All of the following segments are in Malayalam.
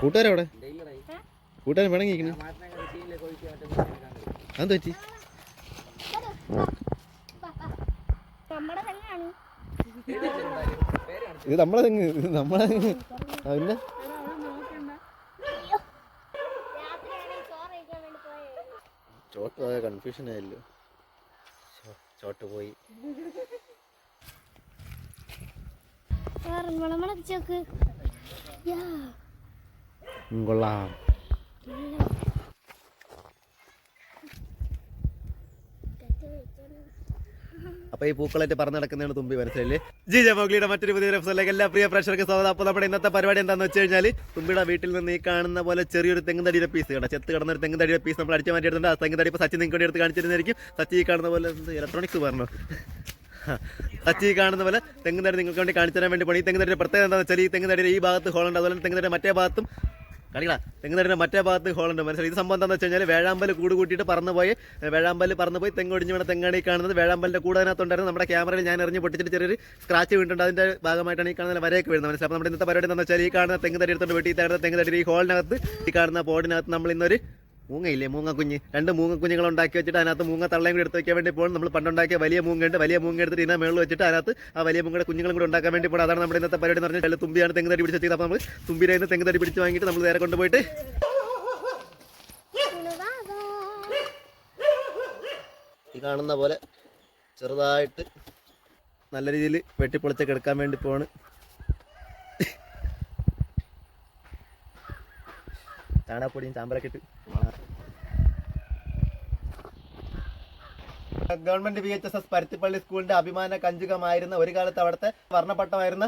കൂട്ടുകാരെവിടെ? കൂട്ടുകാരൻ പിണങ്ങിയിരിക്കണ അത് പറ്റി. ഇത് നമ്മളെ തെങ്ങ് ഇത് നമ്മളെ തെങ്ങ്. പിന്നെ? ചോട്ട് പോയ. കൺഫ്യൂഷൻ ആയല്ലോ. ചോട്ട് പോയി. മണമണച്ചോക്ക് ഉം, കൊള്ളാം. അപ്പൊ ഈ പൂക്കളായിട്ട് പറഞ്ഞു നടക്കുന്നതാണ് തുമ്പി മനസ്സിലല്ലേ ജി ജെ മോഗ്ലിയുടെ മറ്റൊരു പുതിയ എപ്പിസോഡിലേക്ക് എല്ലാ പ്രിയ പ്രേക്ഷകർക്ക് സ്വാഗതം. അപ്പോൾ നമ്മുടെ ഇന്നത്തെ പരിപാടി എന്താണെന്ന് വെച്ച് കഴിഞ്ഞാൽ തുമ്പിയുടെ വീട്ടിൽ നിന്ന് ഈ കാണുന്ന പോലെ ചെറിയൊരു തെങ്ങുതടിയുടെ പീസ് കേട്ടോ ചെത്ത് കിടന്ന ഒരു തെങ്ങുതടിയുടെ പീസ് നമ്മൾ അടിച്ചു മാറ്റിയിട്ടുണ്ട് ആ തെങ്ങുതടി ഇപ്പോൾ സച്ചി നിങ്ങൾക്ക് എടുത്ത് കാണിച്ചിരുന്നായിരിക്കും സച്ചി കാണുന്ന പോലെ ഇലക്ട്രോണിക്സ് പറഞ്ഞു? സച്ചി കാണുന്ന പോലെ തെങ്ങുതടി നിങ്ങൾക്ക് വേണ്ടി കാണിച്ചു തരാൻ വേണ്ടി പണി. ഈ തെങ്ങുതടിയുടെ പ്രത്യേകത എന്താണെന്ന് വെച്ചാൽ ഈ തെങ്ങുതടിയുടെ ഈ ഭാഗത്ത് ഹോളുണ്ട് അതുപോലെ തെങ്ങുതടിയുടെ മറ്റേ ഭാഗത്തും കളികളാ. തെങ്ങുതടിയുടെ മറ്റേ ഭാഗത്ത് ഹോളുണ്ട്. മനസ്സിലായി? ഇത് സംഭവം എന്താണെന്ന് വെച്ച് കഴിഞ്ഞാൽ വേഴാമ്പൽ കൂട് കൂട്ടിയിട്ട് പറന്നു പോയി വേഴാമ്പൽ പറന്നു പോയി തെങ്ങ് ഒടിഞ്ഞ് തെങ്ങാണ് ഈ കാണുന്നത്. വേഴാമ്പലിന്റെ കൂടെ അതിനകത്തുണ്ടായിരുന്നു നമ്മുടെ ക്യാമറയിൽ ഞാൻ എറിഞ്ഞ് പൊട്ടിച്ചിട്ട് ചെറിയൊരു സ്ക്രാച്ച് വീണിട്ടുണ്ട്. അതിന്റെ ഭാഗമായിട്ടാണ് ഈ കാണുന്നത് വരയൊക്കെ വരുന്നത്. മനസ്സിലായി? അപ്പോൾ നമ്മുടെ ഇന്നത്തെ പരിപാടി എന്താണെന്ന് വെച്ചാൽ ഈ കാണുന്ന തെങ്ങ് തടി എടുത്തുകൊണ്ട് വെട്ടി തരുന്ന തെങ്ങ് തടി ഈ ഹോളിനകത്ത് ഈ കാണുന്ന ബോർഡിനകത്ത് നമ്മൾ ഇന്നൊരു മൂങ്ങയില്ലേ? മൂങ്ങ കുഞ്ഞ് രണ്ട് മൂങ്ങ കുഞ്ഞുങ്ങൾ ഉണ്ടാക്കി വെച്ചിട്ട് അതിനകത്ത് മൂങ്ങ തള്ളയും കൂടി എടുത്ത് വെക്കാൻ വേണ്ടി പോകണം നമ്മൾ പണ്ടുണ്ടാക്കിയ വലിയ മൂങ്ങയുണ്ട്. വലിയ മൂങ്ങ എടുത്തിട്ട് ഇതിനെ മേളിൽ വെച്ചിട്ട് അതിനകത്ത് ആ വലിയ മൂങ്ങയുടെ കുഞ്ഞുങ്ങളും കൂടി ഉണ്ടാക്കാൻ വേണ്ടി പോകണം അതാണ് നമ്മുടെ ഇന്നത്തെ പരിപാടി എന്ന് പറഞ്ഞാൽ ചില തുമ്പിയാണ് തെങ്ങ് തടി പിടിച്ച് അപ്പോൾ നമ്മൾ തുമ്പിയുടെ നിന്ന് തെങ്ങ് തടി പിടിച്ച് വാങ്ങിയിട്ട് നമ്മൾ നേരെ കൊണ്ടുപോയിട്ട് ഈ കാണുന്ന പോലെ ചെറുതായിട്ട് നല്ല രീതിയിൽ വെട്ടിപ്പൊളിച്ചൊക്കെ കിടക്കാൻ വേണ്ടി പോവാണ്. ചാണകപ്പൊടിയും ചാമ്പലൊക്കെ ഇട്ട്. Government V H S S Paruthippally സ്കൂളിന്റെ അഭിമാന കഞ്ചുകമായിരുന്ന ഒരു കാലത്ത് അവിടുത്തെ വർണപ്പട്ടമായിരുന്ന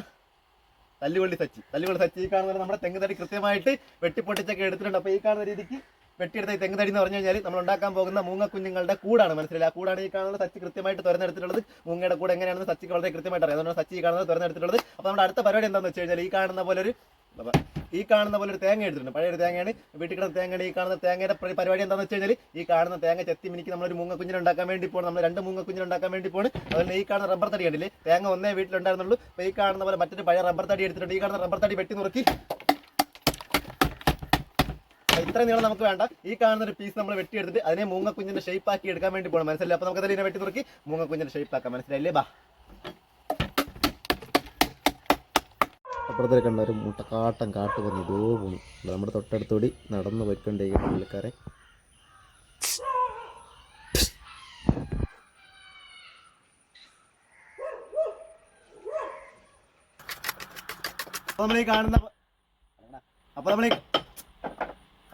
തല്ലുകൊള്ളി സച്ചി. തല്ലുകൊള്ളി സച്ചി ഈ നമ്മുടെ തെങ്ങ് തടി കൃത്യമായിട്ട് വെട്ടിപ്പൊട്ടിച്ചൊക്കെ എടുത്തിട്ടുണ്ട്. അപ്പോൾ ഈ കാണുന്ന രീതിക്ക് വെട്ടിയെടുത്ത ഈ തെങ്ങ് തടി എന്ന് പറഞ്ഞു കഴിഞ്ഞാൽ നമ്മൾ ഉണ്ടാക്കാൻ പോകുന്ന മൂങ്ങ കുഞ്ഞുങ്ങളുടെ കൂടാണ്. മനസ്സിലായി ആ കൂടാണ് ഈ കാണുന്നത് സച്ചി കൃത്യമായിട്ട് തുറന്നെടുത്തിട്ടുള്ളത് മൂങ്ങയുടെ കൂടെ എങ്ങനെയാണെന്ന് സച്ചിക്ക് വളരെ കൃത്യമായിട്ട് അറിയാം. അതുകൊണ്ട് സച്ചി കാണുന്നത് തുറന്നെടുത്തിട്ടുള്ളത് അപ്പോൾ നമ്മുടെ അടുത്ത പരിപാടി എന്താണെന്ന് വെച്ച് കഴിഞ്ഞാൽ ഈ കാണുന്ന പോലെ ഒരു അപ്പൊ ഈ കാണുന്ന പോലെ ഒരു തേങ്ങ എടുത്തിട്ടുണ്ട്. പഴയ ഒരു തേങ്ങയാണ്. വീട്ടിൽ കിടന്ന തേങ്ങയാണ്. ഈ കാണുന്ന തേങ്ങയുടെ പരി- പരിപാടി എന്താണെന്ന് വെച്ച് കഴിഞ്ഞാൽ ഈ കാണുന്ന തേങ്ങ ചെത്തി മിനിക്ക് നമ്മളൊരു മൂങ്ങ കുഞ്ഞിനെ ഉണ്ടാക്കാൻ വേണ്ടി പോകണം നമ്മൾ രണ്ട് മൂങ്ങ കുഞ്ഞിനെ ഉണ്ടാക്കാൻ വേണ്ടി പോകണം അതുപോലെ ഈ കാണുന്ന റബ്ബർ തടി കണ്ടില്ലേ? തേങ്ങ ഒന്നേ വീട്ടിലുണ്ടായിരുന്നുള്ളൂ. അപ്പോൾ ഈ കാണുന്ന പോലെ മറ്റൊരു പഴയ റബ്ബർ തടി എടുത്തിട്ടുണ്ട്. ഈ കാണുന്ന റബ്ബർ തടി വെട്ടി നുറുക്കി. ഇത്ര നീളം നമുക്ക് വേണ്ട. ഈ കാണുന്ന ഒരു പീസ് നമ്മൾ വെട്ടിയെടുത്തിട്ട് അതിനെ മൂങ്ങ കുഞ്ഞിന്റെ ഷേപ്പ് ആക്കി എടുക്കാൻ വേണ്ടി പോകണം മനസ്സിലായി? അപ്പോൾ നമുക്ക് അതിനെ വെട്ടി നുറുക്കി മൂങ്ങ കുഞ്ഞിന്റെ ഷേപ്പ് ആക്കാം. മനസ്സിലായില്ലേ? ബാ. അപ്പുറത്തേക്ക് കണ്ട ഒരു മുട്ടക്കാട്ടം കാട്ട് പറഞ്ഞു ഇതോ പോണു നമ്മുടെ തൊട്ടടുത്തോടി നടന്നു വെക്കണ്ടേ പുള്ളിക്കാരെ നമ്മൾ ഈ കാണുന്ന അപ്പൊ നമ്മൾ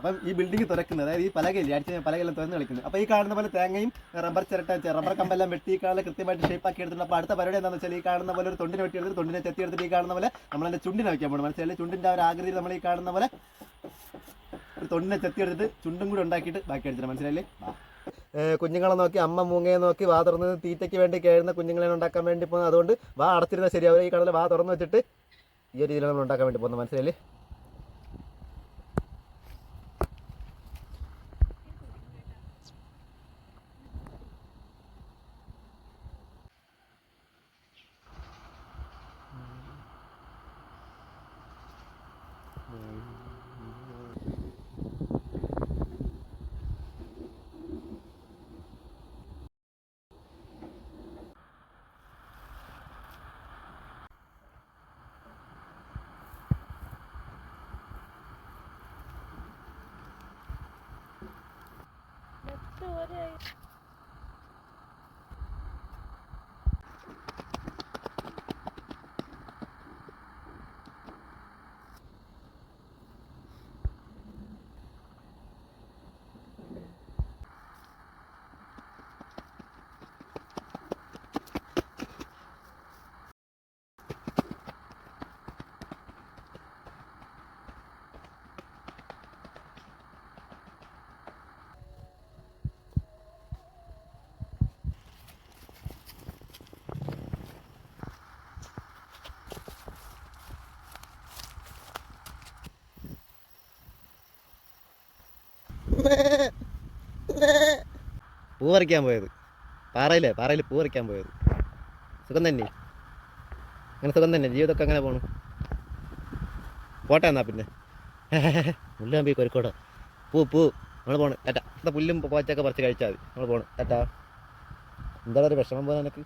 അപ്പം ഈ ബിൽഡിംഗ് തുറക്കുന്നത് അതായത് ഈ പലകയില്ല അടിച്ച പലകയെല്ലാം തുറന്ന് കളിക്കുന്നത്. അപ്പോൾ ഈ കാണുന്ന പോലെ തേങ്ങയും റബ്ബർ ചിരട്ട റബ്ബർ കമ്പെല്ലാം വെട്ടി ഈ കൃത്യമായിട്ട് ഷേപ്പ് ആക്കി എടുത്തിട്ടുണ്ട്. അപ്പോൾ അടുത്ത പരിപാടി എന്താണെന്ന് വെച്ചാൽ ഈ കാണുന്ന പോലെ ഒരു തൊണ്ടിനെ വെട്ടി എടുത്ത് തൊണ്ടിനെ ചെത്തി എടുത്തിട്ട് ഈ കാണുന്ന പോലെ നമ്മൾ ചുണ്ടിനെ വയ്ക്കാൻ പോകണം. മനസ്സിലായി? ചുണ്ടിന്റെ ആ ഒരു ആകൃതിയിൽ നമ്മൾ ഈ കാണുന്ന പോലെ ഒരു തൊണ്ടിനെ ചെത്തി എടുത്തിട്ട് ചുണ്ടും കൂടി ഉണ്ടാക്കിയിട്ട് ബാക്കി എടുത്തിട്ട് മനസ്സിലായില്ലേ? കുഞ്ഞുങ്ങളെ നോക്കി അമ്മ മൂങ്ങയെ നോക്കി വാ തുറന്ന് തീറ്റയ്ക്ക് വേണ്ടി കയറുന്ന കുഞ്ഞുങ്ങളെ ഉണ്ടാക്കാൻ വേണ്ടി പോകുന്നത്. അതുകൊണ്ട് വാ അടച്ചിരുന്നാൽ ശരിയാവും ഈ കടലിൽ വാ തുറന്ന് വെച്ചിട്ട് ഈ ഒരു രീതിയിൽ നമ്മൾ ഉണ്ടാക്കാൻ വേണ്ടി പോകുന്നത്. മനസ്സിലായില്ലേ? Let's do it. പൂ പറിക്കാൻ പോയത്. പാറയില്ലേ പാറയിൽ പൂ പറിക്കാൻ പോയത്. സുഖം തന്നെ. അങ്ങനെ സുഖം തന്നെ. ജീവിതമൊക്കെ അങ്ങനെ പോണു. പോട്ടെ എന്നാ പിന്നെ. മുല്ലാമ്പി കോഴിക്കോട്. പൂ പൂ. നമ്മൾ പോണ്. ടാറ്റ. പുല്ലും പോച്ചൊക്കെ പറിച്ച് കഴിച്ചാൽ മതി. നമ്മൾ പോണ്. ടാറ്റ. എന്താണ് ഒരു വിഷമം പോലെ എനിക്ക്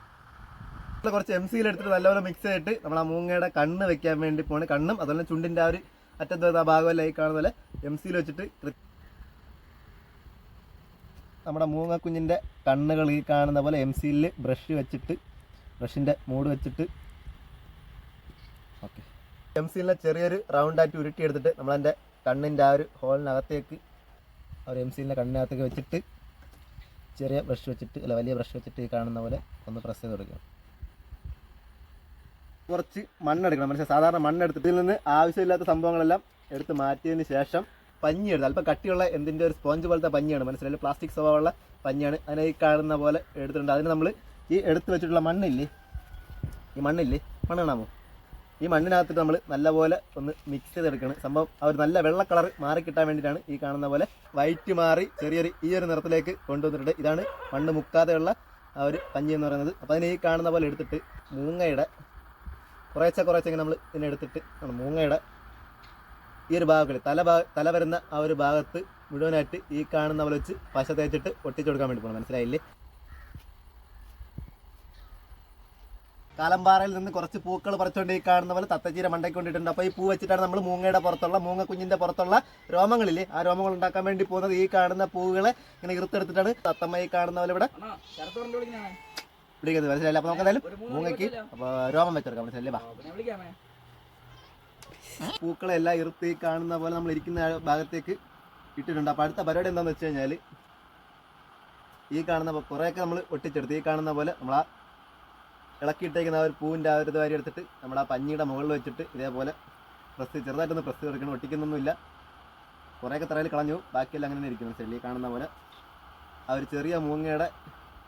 കുറച്ച് എം സിയിൽ എടുത്തിട്ട് നല്ലപോലെ മിക്സ് ചെയ്തിട്ട് നമ്മൾ ആ മൂങ്ങയുടെ കണ്ണ് വെക്കാൻ വേണ്ടി പോണ്. കണ്ണും അതുപോലെ ചുണ്ടിന്റെ ആ ഒരു അറ്റത്ത് ആ ഭാഗമല്ല ഈ കാണുന്ന പോലെ എം സിയിൽ വെച്ചിട്ട് കൃ- നമ്മുടെ മൂങ്ങക്കുഞ്ഞിന്റെ കണ്ണുകൾ ഈ കാണുന്ന പോലെ എം സിയിൽ ബ്രഷ് വെച്ചിട്ട് ബ്രഷിന്റെ മൂട് വെച്ചിട്ട്. ഓക്കെ എം സിയിലെ ചെറിയൊരു റൗണ്ടായിട്ട് ഉരുട്ടി എടുത്തിട്ട് നമ്മളതിന്റെ കണ്ണിന്റെ ആ ഒരു ഹോളിനകത്തേക്ക് ആ ഒരു എം സിയിലെ കണ്ണിനകത്തേക്ക് വെച്ചിട്ട് ചെറിയ ബ്രഷ് വെച്ചിട്ട് അല്ല വലിയ ബ്രഷ് വെച്ചിട്ട് ഈ കാണുന്ന പോലെ ഒന്ന് പ്രസ് ചെയ്ത് കൊടുക്കുക കുറച്ച് മണ്ണെടുക്കണം. മനസ്സിലായി സാധാരണ മണ്ണെടുത്തിട്ട് ഇതിൽ നിന്ന് ആവശ്യമില്ലാത്ത സംഭവങ്ങളെല്ലാം എടുത്ത് മാറ്റിയതിന് ശേഷം പഞ്ഞി എടുത്ത് അല്പം കട്ടിയുള്ള എന്തിന്റെ ഒരു സ്പോഞ്ച് പോലത്തെ പഞ്ഞിയാണ്. മനസ്സിലായി? പ്ലാസ്റ്റിക് സ്വഭാവമുള്ള പഞ്ഞിയാണ്. അതിനെ ഈ കാണുന്ന പോലെ എടുത്തിട്ടുണ്ട്. അതിന് നമ്മൾ ഈ എടുത്ത് വെച്ചിട്ടുള്ള മണ്ണില്ലേ? ഈ മണ്ണില്ലേ? മണ്ണ് കാണാമോ? ഈ മണ്ണിനകത്തിട്ട് നമ്മൾ നല്ലപോലെ ഒന്ന് മിക്സ് ചെയ്തെടുക്കണം. സംഭവം ഒരു നല്ല വെള്ള കളർ മാറി കിട്ടാൻ വേണ്ടിയിട്ടാണ് ഈ കാണുന്ന പോലെ വൈറ്റ് മാറി ചെറിയൊരു ഈ ഒരു നിറത്തിലേക്ക് കൊണ്ടുവന്നിട്ടുണ്ട്. ഇതാണ് മണ്ണ് മുക്കാതെയുള്ള ആ ഒരു പഞ്ഞി എന്ന് പറയുന്നത്. അപ്പോൾ അതിനെ ഈ കാണുന്ന പോലെ എടുത്തിട്ട് മൂങ്ങയുടെ കുറേശ്ശെ കുറേശ്ശെ നമ്മൾ ഇതിനെടുത്തിട്ട് മൂങ്ങയുടെ ഈ ഒരു ഭാഗത്തിൽ തല ഭാഗ തല വരുന്ന ആ ഒരു ഭാഗത്ത് മുഴുവനായിട്ട് ഈ കാണുന്ന പോലെ വെച്ച് പശ തേച്ചിട്ട് ഒട്ടിച്ചു കൊടുക്കാൻ വേണ്ടി പോകണം മനസ്സിലായില്ലേ? കാലമ്പാറയിൽ നിന്ന് കുറച്ച് പൂക്കൾ പറിച്ചുകൊണ്ട് ഈ കാണുന്ന പോലെ തത്തച്ചീര മണ്ടയ്ക്ക് കൊണ്ടിട്ടുണ്ട്. അപ്പോൾ ഈ പൂ വെച്ചിട്ടാണ് നമ്മൾ മൂങ്ങയുടെ പുറത്തുള്ള മൂങ്ങ കുഞ്ഞിന്റെ പുറത്തുള്ള രോമങ്ങളില്ലേ ആ രോമങ്ങൾ ഉണ്ടാക്കാൻ വേണ്ടി പോകുന്നത്. ഈ കാണുന്ന പൂവുകളെ ഇങ്ങനെ ഇറുത്തെടുത്തിട്ടാണ് തത്തമ്മ ഈ കാണുന്ന പോലെ ഇവിടെ പിടിക്കുന്നത് മനസ്സിലായില്ല? അപ്പോൾ നമുക്ക് എന്തായാലും മൂങ്ങയ്ക്ക് അപ്പോൾ രോമം വെച്ചെടുക്കാം. മനസ്സിലായില്ലേ? വാ. പൂക്കളെല്ലാം ഇറുത്ത് കാണുന്ന പോലെ നമ്മൾ ഇരിക്കുന്ന ഭാഗത്തേക്ക് ഇട്ടിട്ടുണ്ട്. അപ്പോൾ അടുത്ത പരിപാടി എന്താണെന്ന് വെച്ച് കഴിഞ്ഞാൽ ഈ കാണുന്ന കുറേയൊക്കെ നമ്മൾ ഒട്ടിച്ചെടുത്ത്. ഈ കാണുന്ന പോലെ നമ്മൾ ആ ഇളക്കിയിട്ടേക്കുന്ന ആ ഒരു പൂവിന്റെ ആ ഒരു ഇത് വാരി എടുത്തിട്ട് നമ്മൾ ആ പഞ്ഞിയുടെ മുകളിൽ വെച്ചിട്ട് ഇതേപോലെ പ്രസ് ചെറുതായിട്ടൊന്ന് പ്രസ് കൊടുക്കണം ഒട്ടിക്കുന്നൊന്നുമില്ല. കുറേയൊക്കെ തറയിൽ കളഞ്ഞു. ബാക്കിയെല്ലാം അങ്ങനെ ഇരിക്കുന്നു ഇരിക്കും ഈ കാണുന്ന പോലെ ആ ഒരു ചെറിയ മൂങ്ങയുടെ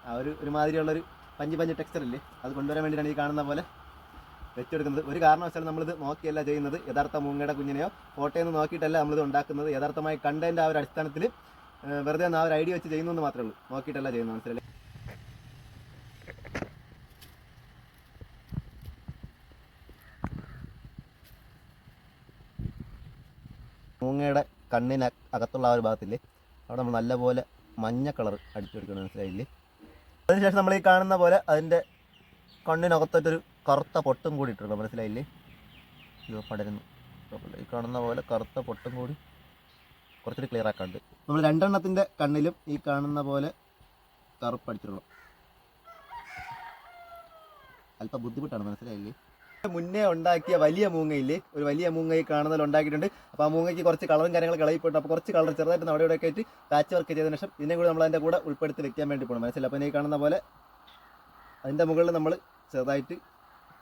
ആ ഒരു ഒരുമാതിരിയുള്ളൊരു പഞ്ഞി പഞ്ഞി ടെക്സ്ചർ ഇല്ലേ? അത് കൊണ്ടുവരാൻ വേണ്ടിയിട്ടാണ് ഈ കാണുന്ന പോലെ വെച്ചെടുക്കുന്നത്. ഒരു കാരണവശാലും നമ്മളിത് നോക്കിയല്ല ചെയ്യുന്നത്. യഥാർത്ഥ മൂങ്ങയുടെ കുഞ്ഞിനെയോ ഫോട്ടോയിൽ നിന്ന് നോക്കിയിട്ടല്ല നമ്മളിത് ഉണ്ടാക്കുന്നത്. യഥാർത്ഥമായി കണ്ടതിന്റെ ആ ഒരു അടിസ്ഥാനത്തിൽ വെറുതെ ആ ഒരു ഐഡിയ വെച്ച് ചെയ്യുന്നു എന്ന് മാത്രമേ ഉള്ളൂ. നോക്കിയിട്ടല്ല ചെയ്യുന്നത് മനസ്സിലല്ലേ മൂങ്ങയുടെ കണ്ണിന് അകത്തുള്ള ആ ഒരു ഭാഗത്തില്ലേ അവിടെ നമ്മൾ നല്ലപോലെ മഞ്ഞ കളർ അടിച്ചു കൊടുക്കണം മനസ്സിലായില്ലേ? അതിനുശേഷം നമ്മൾ ഈ കാണുന്ന പോലെ അതിന്റെ കണ്ണിനകത്തൊരു കറുത്ത പൊട്ടും കൂടി ഇട്ടിട്ടുണ്ട്. മനസ്സിലായില്ലേ? ഇവ പടരുന്നു. ഈ കാണുന്ന പോലെ കറുത്ത പൊട്ടും കൂടി കുറച്ചുകൂടി ക്ലിയർ ആക്കാണ്ട്. നമ്മൾ രണ്ടെണ്ണത്തിന്റെ കണ്ണിലും ഈ കാണുന്ന പോലെ കറുപ്പ് അടിച്ചിട്ടുള്ളൂ അല്പം ബുദ്ധിമുട്ടാണ്. മനസ്സിലായില്ലേ? മുന്നേ ഉണ്ടാക്കിയ വലിയ മൂങ്ങയില്ലേ? ഒരു വലിയ മൂങ്ങ ഈ കാണുന്നതിൽ ഉണ്ടാക്കിയിട്ടുണ്ട്. അപ്പോൾ ആ മൂങ്ങയ്ക്ക് കുറച്ച് കളറും കാര്യങ്ങളും ഇളകിപ്പോയിട്ട് അപ്പോൾ കുറച്ച് കളർ ചെറുതായിട്ട് അവിടെ ഇവിടെ ഒക്കെ ആയിട്ട് പാച്ച് വർക്ക് ചെയ്തതിനു ശേഷം ഇതിനെ കൂടി നമ്മൾ അതിന്റെ കൂടെ ഉൾപ്പെടുത്തി വെക്കാൻ വേണ്ടി പോകണം മനസ്സിലായി? അപ്പോൾ ഈ കാണുന്ന പോലെ അതിന്റെ മുകളിൽ നമ്മൾ ചെറുതായിട്ട്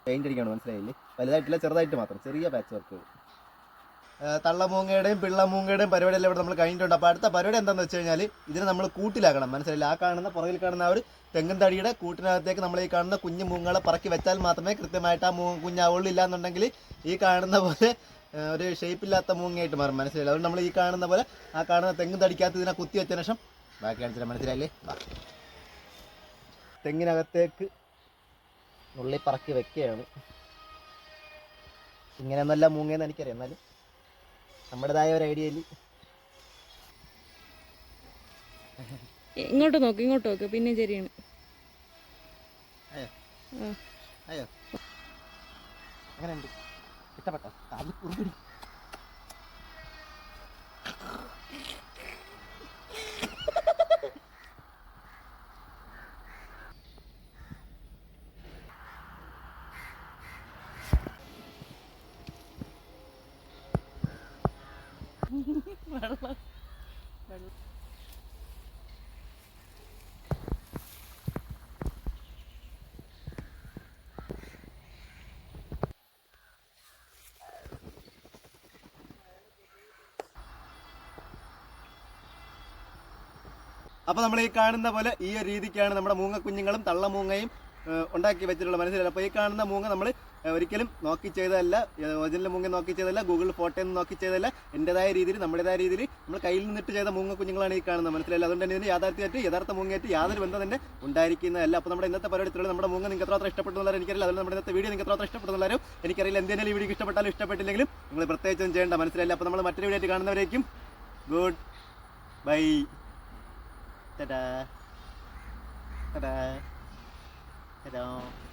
പെയിന്റ് അടിക്കണം മനസ്സിലായില്ലേ? വലുതായിട്ടില്ല ചെറുതായിട്ട് മാത്രം. ചെറിയ പാച്ച് വർക്കുകൾ തള്ളമൂങ്ങയുടെയും പിള്ളമൂങ്ങയുടെയും പരിപാടിയെല്ലാം ഇവിടെ നമ്മൾ കഴിഞ്ഞിട്ടുണ്ട്. അപ്പോൾ അടുത്ത പരിപാടി എന്താണെന്ന് വെച്ച് കഴിഞ്ഞാൽ ഇതിനെ നമ്മൾ കൂട്ടിലാക്കണം. മനസ്സിലായില്ല? ആ കാണുന്ന പുറകിൽ കാണുന്ന ആ ഒരു തെങ്ങും തടിയുടെ കൂട്ടിനകത്തേക്ക് നമ്മൾ ഈ കാണുന്ന കുഞ്ഞു മൂങ്ങകളെ പറക്കി വെച്ചാൽ മാത്രമേ കൃത്യമായിട്ട് ആ മൂ കുഞ്ഞാവുള്ളില്ല ഇല്ലാന്നുണ്ടെങ്കിൽ ഈ കാണുന്ന പോലെ ഒരു ഷേപ്പില്ലാത്ത മൂങ്ങയായിട്ട് മാറും. മനസ്സിലായില്ല? അതുകൊണ്ട് നമ്മൾ ഈ കാണുന്ന പോലെ ആ കാണുന്ന തെങ്ങും തടിക്കാത്ത ഇതിനെ കുത്തി വെച്ചതിന് ശേഷം ബാക്കി കാണിച്ചാൽ മനസ്സിലായില്ലേ. തെങ്ങിനകത്തേക്ക് ഉള്ളി പറക്കി വെക്കുകയാണ്. ഇങ്ങനെയൊന്നല്ല മൂങ്ങയെന്ന് എനിക്കറിയാം. എന്നാലും നമ്മുടേതായ ഒരു ഐഡിയയിൽ ഇങ്ങോട്ട് നോക്ക് ഇങ്ങോട്ട് നോക്ക്. പിന്നെ ശരിയാണ് അങ്ങനെ അങ്ങനെയുണ്ട്. ഇഷ്ടപ്പെട്ടോ? അത് കുറുപിടി അപ്പോൾ നമ്മൾ ഈ കാണുന്ന പോലെ ഈ ഒരു രീതിക്കാണ് നമ്മുടെ മൂങ്ങ കുഞ്ഞുങ്ങളും തള്ള മൂങ്ങയും ഉണ്ടാക്കി വെച്ചിട്ടുള്ള മനസ്സിലല്ല അപ്പോൾ ഈ കാണുന്ന മൂങ്ങ നമ്മൾ ഒരിക്കലും നോക്കി ചെയ്തതല്ല ഒറിജിനൽ മൂങ്ങ നോക്കി ചെയ്തതല്ല ഗൂഗിൾ ഫോട്ടോ ഒന്നും നോക്കി ചെയ്തതല്ല. എന്റെതായ രീതിയിൽ നമ്മുടേതായ രീതിയിൽ നമ്മൾ കയ്യിൽ നിന്നിട്ട് ചെയ്ത മൂങ്ങ കുഞ്ഞുങ്ങളാണ് ഈ കാണുന്നത്. മനസ്സിലല്ല അതുകൊണ്ട് തന്നെ ഇതിന് യാഥാർത്ഥ്യമായിട്ട് യഥാർത്ഥ മൂങ്ങയായിട്ട് യാതൊരു ബന്ധം തന്നെ ഉണ്ടായിരിക്കുന്നതല്ല. അപ്പോൾ നമ്മുടെ ഇന്നത്തെ പരിപാടി ഇത്രയുള്ളൂ. നമ്മുടെ മൂങ്ങ നിങ്ങൾക്ക് എത്രമാത്രം ഇഷ്ടപ്പെടുന്നുള്ളവരും എനിക്കറിയില്ല. അതുകൊണ്ട് നമ്മുടെ ഇന്നത്തെ വീഡിയോ നിങ്ങൾക്ക് എത്രമാത്രം ഇഷ്ടപ്പെടുന്നുള്ളവരും എനിക്കറിയില്ല. എന്തെങ്കിലും ഈ വീഡിയോ ഇഷ്ടപ്പെട്ടാലും ഇഷ്ടപ്പെട്ടില്ലെങ്കിലും നിങ്ങൾ പ്രത്യേകിച്ചും ചെയ്യേണ്ട മനസ്സിലല്ല അപ്പോൾ നമ്മൾ മറ്റൊരു വീഡിയോ ആയിട്ട് കാണുന്നവരേക്കും good bye. Ta-da. Ta-da. Ta-da.